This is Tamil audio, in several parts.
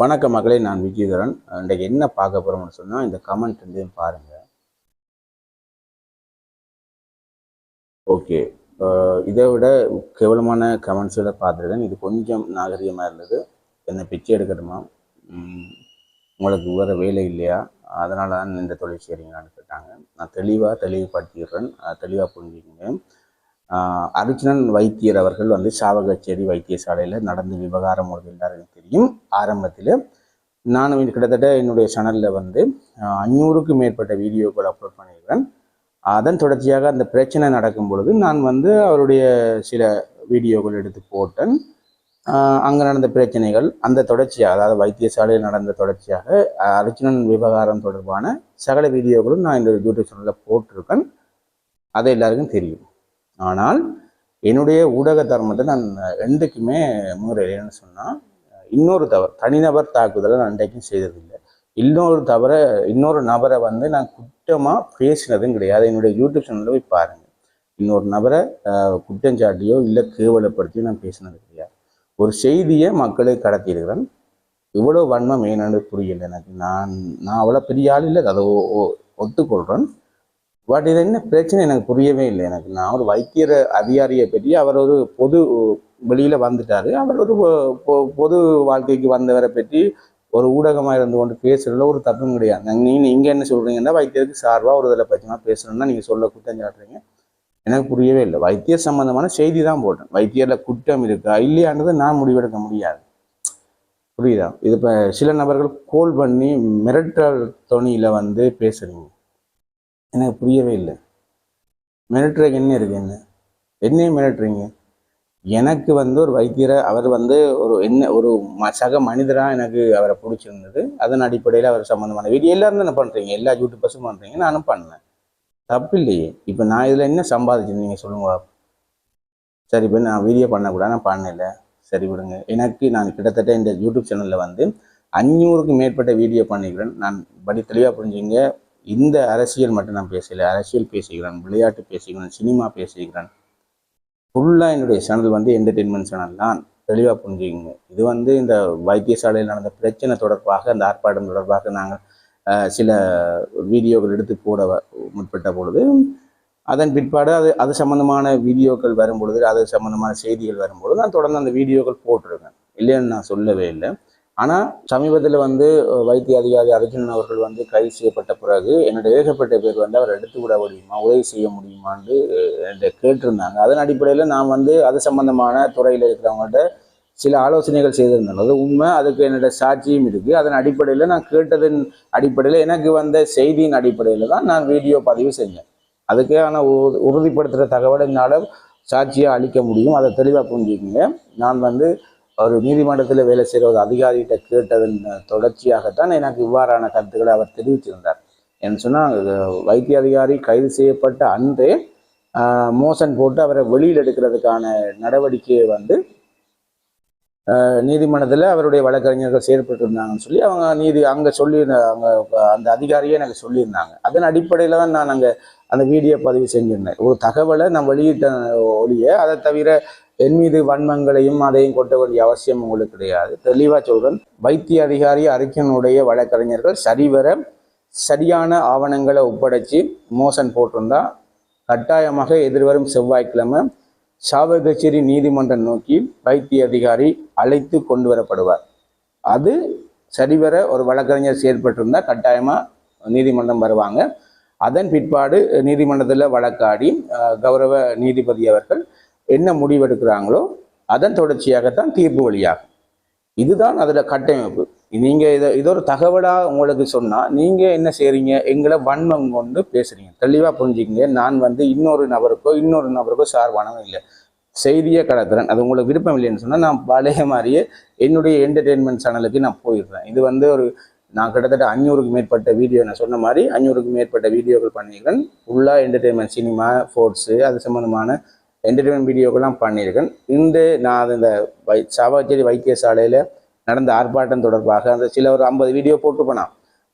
வணக்க மகளே நான் விஜயதரன். இன்றைக்கு என்ன பார்க்க போகிறோம்னு சொன்னால் இந்த கமெண்ட் வந்து பாருங்க. ஓகே இதை விட கேவலமான கமெண்ட்ஸில் பார்த்துருக்கேன். இது கொஞ்சம் நாகரிகமாக இருந்தது. என்னை பிச்சை எடுக்கட்டுமா? உங்களுக்கு வேறு வேலை இல்லையா? அதனால தான் இந்த தொழில் செய்கிறீங்களான்னு கேட்டாங்க. நான் தெளிவாக தெளிவுபடுத்திடுறேன். தெளிவாக புரிஞ்சுக்கங்க. அர்ஜுனன் வைத்தியர் அவர்கள் வந்து சாவகச்சேரி வைத்தியசாலையில் நடந்த விவகாரம் ஒரு எல்லாருக்கும் தெரியும். ஆரம்பத்தில் நானும் கிட்டத்தட்ட என்னுடைய சேனலில் வந்து அஞ்சூறுக்கும் மேற்பட்ட வீடியோக்கள் அப்லோட் பண்ணியிருக்கிறேன். அதன் தொடர்ச்சியாக அந்த பிரச்சனை நடக்கும் பொழுது நான் வந்து அவருடைய சில வீடியோக்கள் எடுத்து போட்டேன். அங்கே நடந்த பிரச்சனைகள் அந்த தொடர்ச்சியாக அதாவது வைத்தியசாலையில் நடந்த தொடர்ச்சியாக அர்ஜுனன் விவகாரம் தொடர்பான சகல வீடியோக்களும் நான் இந்த யூடியூப் சேனலில் போட்டிருக்கேன். அது எல்லாருக்கும் தெரியும். ஆனால் என்னுடைய ஊடக தர்மத்தை நான் என்றைக்குமே முறையிலேன்னு சொன்னால் இன்னொரு தவறு தனிநபர் தாக்குதலை நான் அன்றைக்கும் செய்ததில்லை. இன்னொரு தவறை இன்னொரு நபரை வந்து நான் குற்றமாக பேசினதும் கிடையாது. என்னுடைய யூடியூப் சேனலில் போய் பாருங்கள் இன்னொரு நபரை குற்றஞ்சாட்டியோ இல்லை கேவலப்படுத்தியோ நான் பேசினது கிடையாது. ஒரு செய்தியை மக்களுக்கு கடத்தியிருக்கிறேன். இவ்வளோ வன்மம் ஏன்னு புரியல எனக்கு. நான் நான் அவ்வளோ பெரிய ஆள் இல்லை. அதை ஒ- ஒத்துக்கொள்கிறேன் பட் இது என்ன பிரச்சனை? எனக்கு புரியவே இல்லை. எனக்கு நான் ஒரு வைத்தியர் அதிகாரியை பற்றி அவர் ஒரு பொது வெளியில் வந்துட்டார். அவர் ஒரு பொ- பொது வாழ்க்கைக்கு வந்தவரை பற்றி ஒரு ஊடகமாக இருந்து கொண்டு பேசுறதுல ஒரு தப்பும் கிடையாது. நீங்கள் இங்கே என்ன சொல்கிறீங்கன்னா வைத்தியருக்கு சார்பாக ஒரு இதில் பிரச்சனை பேசணும்னா நீங்கள் சொல்ல குற்றம் சாட்டுறீங்க. எனக்கு புரியவே இல்லை. வைத்தியர் சம்மந்தமான செய்தி தான் போட்டேன். வைத்தியரில் குற்றம் இருக்கா இல்லையான்றதை நான் முடிவெடுக்க முடியாது. புரியுதா? இது இப்போ சில நபர்கள் கோல் பண்ணி மிரட்டல் தொனியில் வந்து பேசுறீங்க. எனக்கு புரியவே இல்லை. மிரட்டுறதுக்கு என்ன இருக்கு என்ன என்னையும் மிரட்டுறீங்க? எனக்கு வந்து ஒரு வைத்தியரை அவர் வந்து ஒரு என்ன ஒரு ம சக மனிதராக எனக்கு அவரை பிடிச்சிருந்தது. அதன் அடிப்படையில் அவர் சம்மந்தமான வீடியோ எல்லாரும் தானே பண்ணுறீங்க எல்லா யூடியூபர்ஸும் பண்ணுறீங்க நானும் பண்ணேன் தப்பு இல்லையே. இப்போ நான் இதில் என்ன சம்பாதிச்சிருந்தீங்க நீங்கள் சொல்லுங்க சரி இப்போ நான் வீடியோ பண்ணக்கூடாது. நான் பண்ணலை. சரி விடுங்க. எனக்கு நான் கிட்டத்தட்ட இந்த யூடியூப் சேனலில் வந்து அஞ்சூறுக்கும் மேற்பட்ட வீடியோ பண்ணிக்கிறேன். நான் படி தெளிவாக புரிஞ்சுங்க. இந்த அரசியல் மட்டும் நான் பேசலை. அரசியல் பேசுகிறேன் விளையாட்டு பேசுகிறேன் சினிமா பேசுகிறேன் ஃபுல்லாக என்னுடைய சேனல் வந்து என்டர்டெயின்மெண்ட் சேனல் தான். தெளிவாக புரிஞ்சுக்கிங்க. இது வந்து இந்த வைத்தியசாலையில் நடந்த பிரச்சனை தொடர்பாக அந்த ஆர்ப்பாட்டம் தொடர்பாக நாங்கள் சில வீடியோக்கள் எடுத்து போட வ- முற்பட்ட பொழுது அதன் பிற்பாடு அது அது சம்மந்தமான வீடியோக்கள் வரும் பொழுது அது சம்மந்தமான செய்திகள் வரும்பொழுது நான் தொடர்ந்து அந்த வீடியோக்கள் போட்டிருக்கேன். இல்லைன்னு நான் சொல்லவே இல்லை. ஆனால் சமீபத்தில் வந்து வைத்திய அதிகாரி அர்ஜுனன் அவர்கள் வந்து கைது செய்யப்பட்ட பிறகு என்னுடைய ஏகப்பட்ட பேர் வந்து அவர் எடுத்து விட முடியுமா உதவி செய்ய முடியுமான்னு என்கிட்ட கேட்டிருந்தாங்க. அதன் அடிப்படையில் நான் வந்து அது சம்பந்தமான துறையில் இருக்கிறவங்கள்ட்ட சில ஆலோசனைகள் செய்திருந்தேன். அது உண்மை அதுக்கு என்னோட சாட்சியும் இருக்குது அதன் அடிப்படையில் நான் கேட்டதன் அடிப்படையில் எனக்கு வந்த செய்தியின் அடிப்படையில் தான் நான் வீடியோ பதிவு செஞ்சேன். அதுக்கான உ- உறுதிப்படுத்துகிற தகவலை என்னால் சாட்சியாக அளிக்க முடியும். அதை தெளிவாக புரிஞ்சுக்கங்க. நான் வந்து ஒரு நீதிமன்றத்தில் வேலை செய்கிற ஒரு அதிகாரிகிட்ட கேட்டதன் தொடர்ச்சியாகத்தான் எனக்கு இவ்வாறான கருத்துக்களை அவர் தெரிவித்திருந்தார். என்ன சொன்னால் வைத்திய அதிகாரி கைது செய்யப்பட்ட அன்றே மோசன் போட்டு அவரை வெளியில் எடுக்கிறதுக்கான நடவடிக்கையை வந்து நீதிமன்றத்தில் அவருடைய வழக்கறிஞர்கள் செயற்பட்டிருந்தாங்கன்னு சொல்லி அவங்க நீதி அங்கே சொல்லி அவங்க அந்த அதிகாரியே எனக்கு சொல்லியிருந்தாங்க. அதன் அடிப்படையில் தான் நான் அங்கே அந்த வீடியோ பதிவு செஞ்சிருந்தேன். ஒரு தகவலை நான் வெளியிட்ட ஒழிய அதை தவிர என் மீது வன்மங்களையும் அதையும் கொட்ட வேண்டிய அவசியம் உங்களுக்கு கிடையாது. தெளிவாக சொல்கிறேன் வைத்திய அதிகாரி அறிக்கையினுடைய வழக்கறிஞர்கள் சரிவர சரியான ஆவணங்களை ஒப்படைச்சு மோசன் போட்டிருந்தா கட்டாயமாக எதிர்வரும் செவ்வாய்க்கிழமை சாவகச்சேரி நீதிமன்றம் நோக்கி வைத்திய அதிகாரி அழைத்து கொண்டு வரப்படுவார். அது சரிவர ஒரு வழக்கறிஞர் செயற்பட்டிருந்தால் கட்டாயமாக நீதிமன்றம் வருவாங்க. அதன் பிற்பாடு நீதிமன்றத்தில் வழக்காடி கௌரவ நீதிபதி அவர்கள் என்ன முடிவெடுக்கிறாங்களோ அதன் தொடர்ச்சியாகத்தான் தீர்ப்பு வழியாகும் இதுதான் அதில் கட்டமைப்பு. நீங்கள் இதை இது ஒரு தகவலாக உங்களுக்கு சொன்னால் நீங்கள் என்ன செய்கிறீங்க எங்களை வன்மம் கொண்டு பேசுகிறீங்க தெளிவாக புரிஞ்சுக்கிங்க. நான் வந்து இன்னொரு நபருக்கோ இன்னொரு நபருக்கோ சார்பானவன் இல்லை. செய்தியை கடத்துறேன். அது உங்களுக்கு விருப்பம் இல்லைன்னு சொன்னால் நான் பழைய மாதிரியே என்னுடைய என்டர்டெயின்மெண்ட் சேனலுக்கு நான் போயிடுறேன். இது வந்து ஒரு நான் கிட்டத்தட்ட அஞ்சூறுக்கு மேற்பட்ட வீடியோ நான் சொன்ன மாதிரி அஞ்சூறுக்கு மேற்பட்ட வீடியோக்கள் பண்ணியிருக்கேன். ஃபுல்லாக என்டர்டெயின்மெண்ட் சினிமா ஸ்போர்ட்ஸு அது சம்மந்தமான என்டர்டெயின்மெண்ட் வீடியோக்கெல்லாம் பண்ணியிருக்கேன். இன்று நான் அது இந்த வை சாவாச்சேரி வைத்தியசாலையில் நடந்த ஆர்ப்பாட்டம் தொடர்பாக அந்த சில ஒரு ஐம்பது வீடியோ போட்டுப்பேன்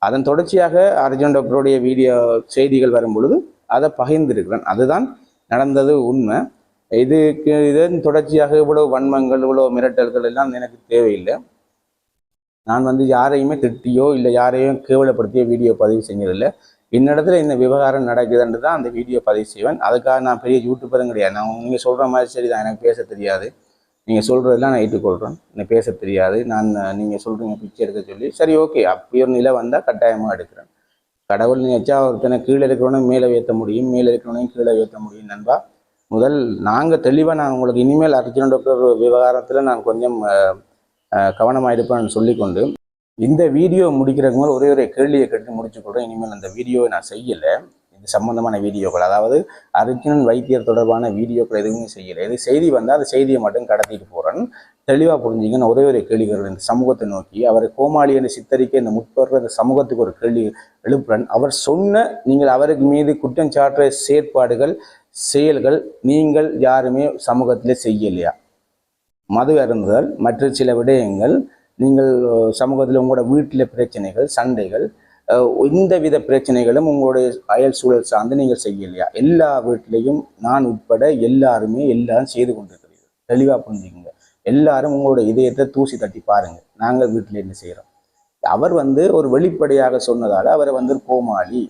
அதன் தொடர்ச்சியாக அர்ஜுன் டாக்டருடைய வீடியோ செய்திகள் வரும் பொழுது அதை பகிர்ந்திருக்கிறேன். அதுதான் நடந்தது உண்மை. இதுக்கு இதன் தொடர்ச்சியாக இவ்வளோ வன்மங்கள் இவ்வளோ மிரட்டல்கள் எல்லாம் எனக்கு தேவையில்லை. நான் வந்து யாரையுமே திட்டியோ இல்லை யாரையும் கேவலப்படுத்தியோ வீடியோ பதிவு செஞ்சதில்லை என்னிடத்துல இந்த விவகாரம் நடக்குதுன்னு தான் அந்த வீடியோ பதிவு செய்வேன். அதுக்காக நான் பெரிய யூடியூபரும் கிடையாது. நான் நீங்கள் சொல்கிற மாதிரி சரி தான் எனக்கு பேச தெரியாது. நீங்கள் சொல்கிறதெல்லாம் நான் ஏற்றுக்கொள்கிறேன் எனக்கு பேச தெரியாது. நான் நீங்கள் சொல்கிறீங்க பிச்சை எடுக்க சொல்லி சரி ஓகே அப்படி ஒரு நிலை வந்தால் கட்டாயமாக எடுக்கிறேன். கடவுள் நினைச்சா ஒருத்தனை கீழே இருக்கிறவனையும் மேலே ஏற்ற முடியும். மேலே இருக்கிறவனையும் கீழே ஏற்ற முடியும் நண்பா. முதல் நாங்கள் தெளிவாக நான் உங்களுக்கு இனிமேல் அர்ஜுன டாக்டர் விவகாரத்தில் நான் கொஞ்சம் கவனமாக இருப்பேன் சொல்லிக்கொண்டு இந்த வீடியோ முடிக்கிறதுக்கு மேலே ஒரே ஒரு கேள்வியை கேட்டு முடிச்சுக்கொள்கிறேன் இனிமேல் அந்த வீடியோவை நான் செய்யலை. இது சம்பந்தமான வீடியோக்கள். அதாவது அர்ஜுனன் வைத்தியர் தொடர்பான வீடியோக்கள் எதுவுமே செய்யலை. இது செய்தி வந்தால் அந்த செய்தியை மட்டும் கடத்திட்டு போகிறேன் தெளிவாக புரிஞ்சுங்கன்னு ஒரே ஒரு கேள்விகள் இந்த சமூகத்தை நோக்கி அவரை கோமாளி என்று சித்தரிக்க இந்த முற்படுற இந்த சமூகத்துக்கு ஒரு கேள்வி எழுப்புறன். அவர் சொன்ன நீங்கள் அவருக்கு மீது குற்றம் சாட்டுற செயற்பாடுகள் செயல்கள் நீங்கள் யாருமே சமூகத்தில் செய்யலையா? மது அருந்துதல் மற்ற சில விடயங்கள் நீங்கள் சமூகத்தில் உங்களோட வீட்டில் பிரச்சனைகள் சண்டைகள் இந்த வித பிரச்சனைகளும் உங்களுடைய அயல் சூழல் சார்ந்து நீங்கள் செய்யலையா? எல்லா வீட்டிலையும் நான் உட்பட எல்லாருமே எல்லாரும் செய்து கொண்டிருக்கிறீர்கள். தெளிவாக புரிஞ்சுக்கோங்க. எல்லாரும் உங்களோட இதயத்தை தூசி தட்டி பாருங்கள் நாங்கள் வீட்டில் என்ன செய்கிறோம் அவர் வந்து ஒரு வெளிப்படையாக சொன்னதால் அவரை வந்து கோமாளி.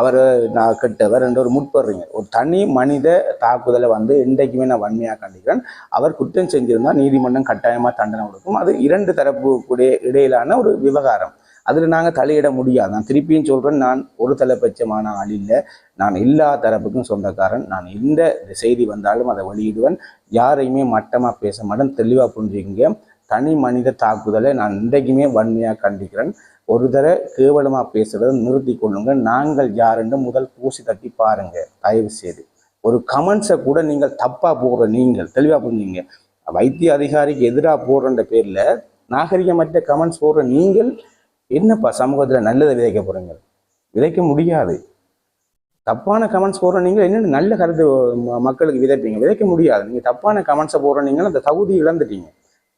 அவர் நான் கெட்டவர் என்ற ஒரு முற்படுறீங்க ஒரு தனி மனித தாக்குதலை வந்து என்றைக்குமே நான் வன்மையாக கண்டிக்கிறேன். அவர் குற்றம் செஞ்சிருந்தால் நீதிமன்றம் கட்டாயமாக தண்டனை கொடுக்கும். அது இரண்டு தரப்பு கூடிய இடையிலான ஒரு விவகாரம். அதில் நாங்கள் தலையிட முடியாது. நான் திருப்பியும் சொல்கிறேன் நான் ஒரு தலைப்பட்சமான ஆள் இல்லை. நான் எல்லா தரப்புக்கும் சொந்தக்காரன். நான் எந்த செய்தி வந்தாலும் அதை வெளியிடுவேன். யாரையுமே மட்டமாக பேச மாட்டேன். தெளிவாக புரிஞ்சுக்கிங்க. தனி மனித தாக்குதலை நான் இன்றைக்குமே வன்மையாக கண்டிக்கிறேன். ஒரு தடவை கேவலமாக பேசுறதை நிறுத்தி கொள்ளுங்க. நாங்கள் யாருன்னு முதல் பூசி தட்டி பாருங்க. தயவு செய்து ஒரு கமெண்ட்ஸை கூட நீங்கள் தப்பாக போடுற நீங்கள் தெளிவாக புரிஞ்சுங்க. வைத்திய அதிகாரிக்கு எதிராக போடுறன்ற பேரில் நாகரிகமற்ற கமெண்ட்ஸ் போடுற நீங்கள் என்னப்பா சமூகத்தில் நல்லதை விதைக்க போறீங்க? விதைக்க முடியாது. தப்பான கமெண்ட்ஸ் போடுற நீங்கள் என்னென்ன நல்ல கருத்து மக்களுக்கு விதைப்பீங்க? விதைக்க முடியாது. நீங்கள் தப்பான கமெண்ட்ஸை போடுற நீங்கள் அந்த தகுதி இழந்துட்டீங்க.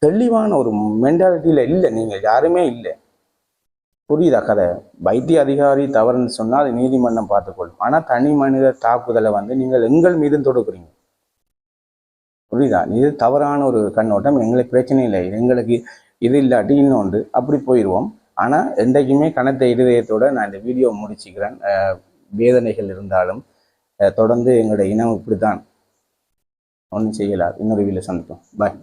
தெளிவான ஒரு மென்டாலிட்டியில் இல்லை. நீங்கள் யாருமே இல்லை. புரியுதா கதை? வைத்திய அதிகாரி தவறுன்னு சொன்னால் அது நீதிமன்றம் பார்த்துக்கொள்ளும் ஆனால் தனி மனித தாக்குதலை வந்து நீங்கள் எங்கள் மீதும் தொடுக்குறீங்க. புரியுதா? இது தவறான ஒரு கண்ணோட்டம். எங்களுக்கு பிரச்சனை இல்லை. எங்களுக்கு இது இல்லாட்டி இன்னொன்று. அப்படி போயிடுவோம் ஆனால் என்றைக்குமே கனத்த இருதயத்தோட நான் இந்த வீடியோ முடிச்சுக்கிறேன். வேதனைகள் இருந்தாலும் தொடர்ந்து எங்களுடைய இனம் இப்படி தான் ஒன்றும் செய்யலாம் இன்னொரு வீடியோ சந்திப்போம். பாய்